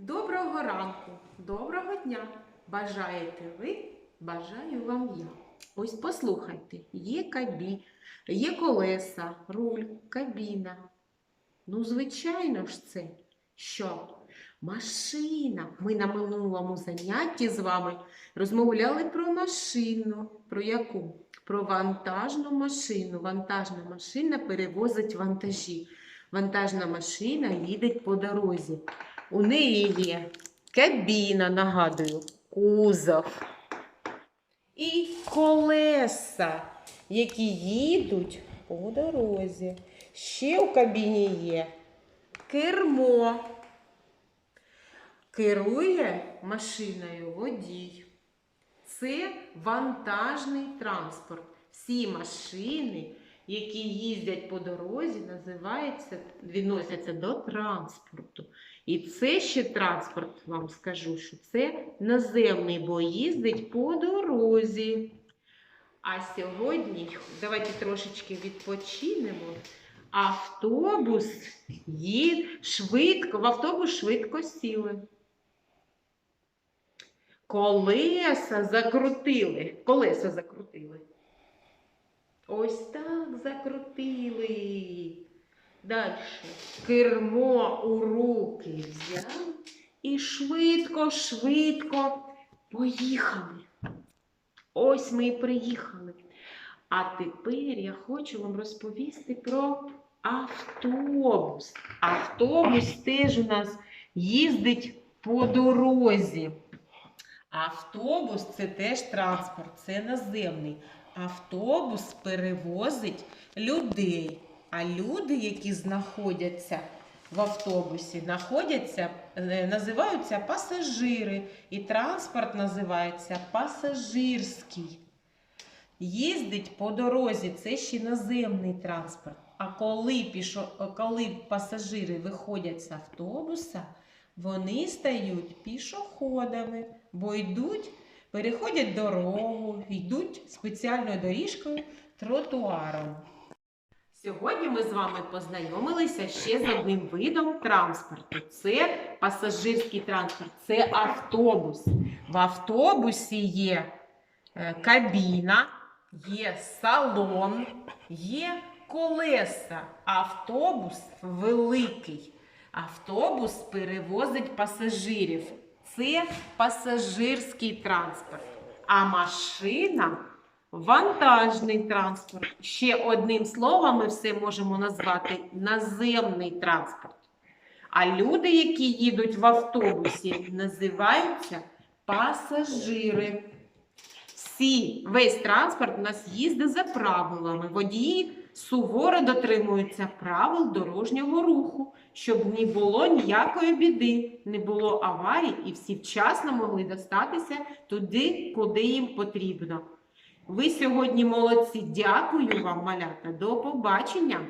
Доброго ранку, доброго дня. Бажаєте ви? Бажаю вам я. Ось послухайте, є кабі, є колеса, руль, кабіна. Ну, звичайно ж це, що машина. Ми на минулому занятті з вами розмовляли про машину. Про яку? Про вантажну машину. Вантажна машина перевозить вантажі. Вантажна машина їде по дорозі. У неї є кабіна, нагадую, кузов і колеса, які їдуть по дорозі. Ще у кабіні є кермо. Керує машиною водій. Це вантажний транспорт. Всі машини, які їздять по дорозі, називаються, відносяться до транспорту. І це ще транспорт, вам скажу, що це наземний, бо їздить по дорозі. А сьогодні давайте трошечки відпочинемо. Автобус їд швидко, в автобус швидко сіли. Колеса закрутили. Колеса закрутили. Ось так закрутили. Далі. Кермо у руки взяв і швидко, швидко поїхали. Ось ми і приїхали. А тепер я хочу вам розповісти про автобус. Автобус теж у нас їздить по дорозі. Автобус це теж транспорт, це наземний. Автобус перевозить людей. А люди, які знаходяться в автобусі, знаходяться, е, називаються пасажири. І транспорт називається пасажирський. Їздить по дорозі, це ще наземний транспорт. А коли, пішо, коли пасажири виходять з автобуса, вони стають пішоходами, бо йдуть, переходять дорогу, йдуть спеціальною доріжкою тротуаром. Сьогодні ми з вами познайомилися ще з одним видом транспорту. Це пасажирський транспорт, це автобус. В автобусі є е, кабіна, є салон, є колеса. Автобус великий. Автобус перевозить пасажирів. Це пасажирський транспорт. А машина вантажний транспорт. Ще одним словом ми все можемо назвати наземний транспорт. А люди, які їдуть в автобусі, називаються пасажири. Всі, весь транспорт у нас їздить за правилами. Водії суворо дотримуються правил дорожнього руху, щоб не було ніякої біди, не було аварій і всі вчасно могли достатися туди, куди їм потрібно. Ви сьогодні молодці. Дякую вам, малята. До побачення!